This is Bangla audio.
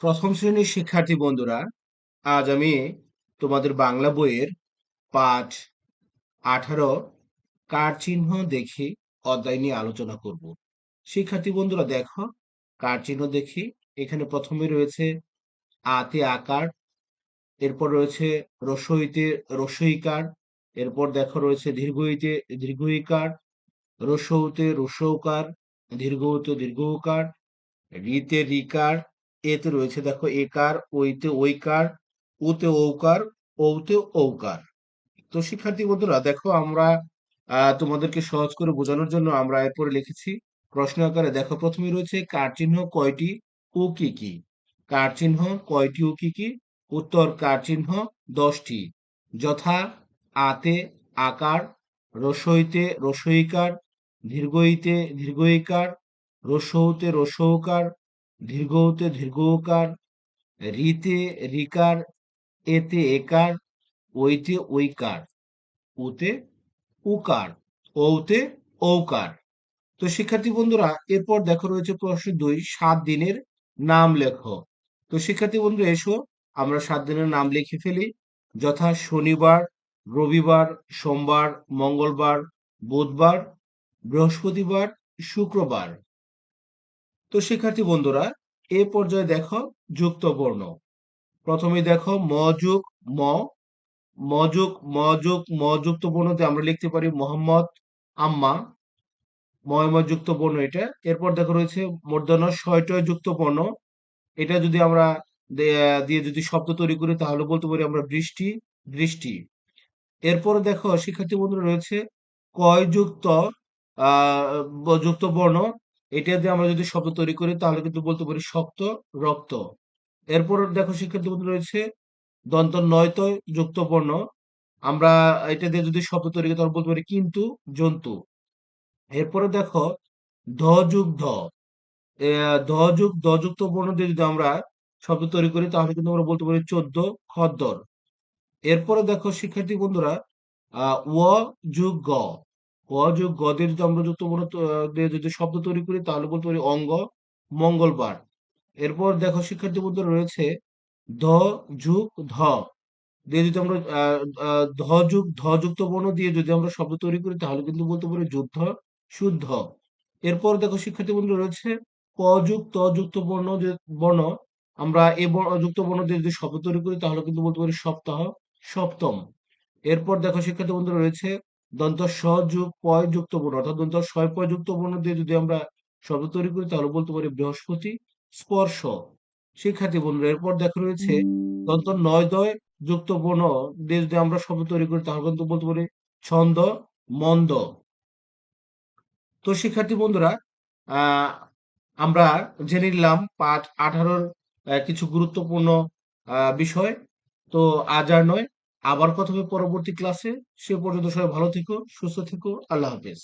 প্রথম শ্রেণির শিক্ষার্থী বন্ধুরা, আজ আমি তোমাদের বাংলা বইয়ের পাঠ আঠারো কার চিহ্ন দেখি অধ্যায় নিয়ে আলোচনা করব। শিক্ষার্থী বন্ধুরা, দেখো, কার চিহ্ন দেখি, এখানে প্রথমে রয়েছে আতে আকার, এরপর রয়েছে রসইতে রসইকার, এরপর দেখো রয়েছে দীর্ঘইতে দীর্ঘইকার, রসৌতে রসৌকার, দীর্ঘতে দীর্ঘকার, রিতে রিকার এতে রয়েছে দেখো একার ওইতে ওইকার উতে ঔকার ঔতে ঔকার তো শিক্ষার্থী বন্ধুরা, দেখো আমরা তোমাদেরকে সহজ করে বোঝানোর জন্য আমরা এরপরে লিখেছি, প্রশ্ন আকারে দেখো প্রথমে রয়েছে কার চিহ্ন কয়টি ও কি কি? কার চিহ্ন কয়টি ও কি কি? উত্তর কার চিহ্ন দশটি। যথা, আতে আকার, রসইতে রসইকার দীর্ঘইতে দীর্ঘইকার রসৌতে রসৌকার দীর্ঘতে দীর্ঘকার রিতে রিকার, এতে একার, ওইতে ওইকার, উতে উকার, ঔতে ঔকার। তো শিক্ষার্থী বন্ধুরা, এরপর দেখো রয়েছে প্রশ্ন দুই, সাত দিনের নাম লেখো। তো শিক্ষার্থী বন্ধুরা, এসো, আমরা সাত দিনের নাম লিখে ফেলি। যথা শনিবার, রবিবার, সোমবার, মঙ্গলবার, বুধবার, বৃহস্পতিবার, শুক্রবার। তো শিক্ষার্থী বন্ধুরা, এ পর্যায়ে দেখো যুক্ত বর্ণ প্রথমে দেখো ম যুগ ম মযুগ মযুগ মযুক্ত বর্ণতে আমরা লিখতে পারি মোহাম্মদ, আম্মা। ময়ময় যুক্ত বর্ণ এটা। এরপর দেখো রয়েছে মূর্ধন্য ছয়টয় যুক্ত বর্ণ। এটা যদি আমরা দিয়ে যদি শব্দ তৈরি করি তাহলে বলতে পারি আমরা বৃষ্টি বৃষ্টি এরপরে দেখো শিক্ষার্থী বন্ধুরা রয়েছে কয় যুক্ত আহ যুক্ত বর্ণ। এটা দিয়ে আমরা যদি শব্দ তৈরি করি, তাহলে কিন্তু বলতে পারি শক্ত, রক্ত। এরপর দেখো শিক্ষার্থী বন্ধু রয়েছে, দন্ত নয়ত যুক্ত বর্ণ আমরা এটা দিয়ে যদি শব্দ তৈরি করি, তাহলে বলতে পারি কিন্তু জন্তু। এরপরে দেখো, ধ যুগ ধ। ধ যুগ ধ যুক্ত বর্ণ দিয়ে যদি আমরা শব্দ তৈরি করি, তাহলে কিন্তু আমরা বলতে পারি চোদ্দ খদ্দর। এরপরে দেখো শিক্ষার্থী বন্ধুরা আহ ও যুগ গ। ক যোগ গ দিয়ে যদি আমরা যুক্ত দিয়ে যদি শব্দ তৈরি করি, তাহলে বলতে পারি অঙ্গ, মঙ্গলবার। এরপর দেখো শিক্ষার্থী বন্ধুরা রয়েছে ধ যুগ ধ। দিয়ে যদি আমরা ধ যুগ ধ যুক্ত বর্ণ দিয়ে যদি আমরা শব্দ তৈরি করি, তাহলে কিন্তু বলতে পারি যুদ্ধ, শুদ্ধ। এরপর দেখো শিক্ষার্থী বন্ধু রয়েছে ক যুগ ত যুক্ত বর্ণ যে বর্ণ, আমরা এ যুক্ত বর্ণ দিয়ে যদি শব্দ তৈরি করি, তাহলে কিন্তু বলতে পারি সপ্তাহ, সপ্তম। এরপর দেখো শিক্ষার্থী বন্ধু রয়েছে দন্ত স পয় যুক্ত বর্ণ অর্থাৎ দন্ত ছয় পয় যুক্ত বর্ণ দিয়ে যদি আমরা শব্দ তৈরি করি, তাহলে বলতে পারি বৃহস্পতি স্পর্শ। শিক্ষার্থী বন্ধুরা, এরপর দেখা রয়েছে দন্ত নয় দয় যুক্ত বর্ণ দিয়ে যদি আমরা শব্দ তৈরি করি, তাহলে কিন্তু বলতে পারি ছন্দ মন্দ। তো শিক্ষার্থী বন্ধুরা আমরা জেনে নিলাম পাঠ আঠারোর কিছু গুরুত্বপূর্ণ বিষয়। তো আজ আর নয়। আবার কথা হবে পরবর্তী ক্লাসে সে পর্যন্ত সবাই ভালো থেকো সুস্থ থেকো আল্লাহ হাফেজ।